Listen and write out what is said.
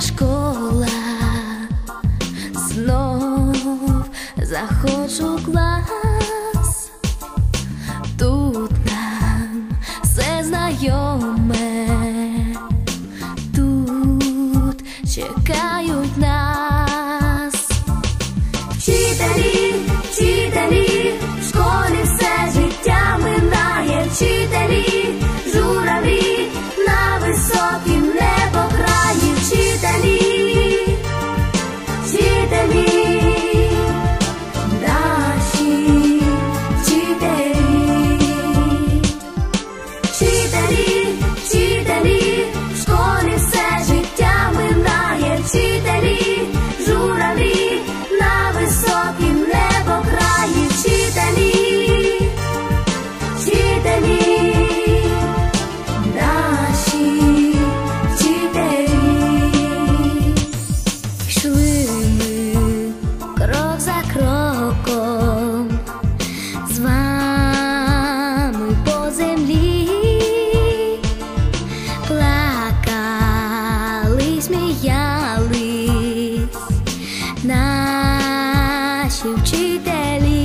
школа, знов заходжу клас, тут нам все знайоме, тут чекають нас. Вчителі сміялись наші вчителі.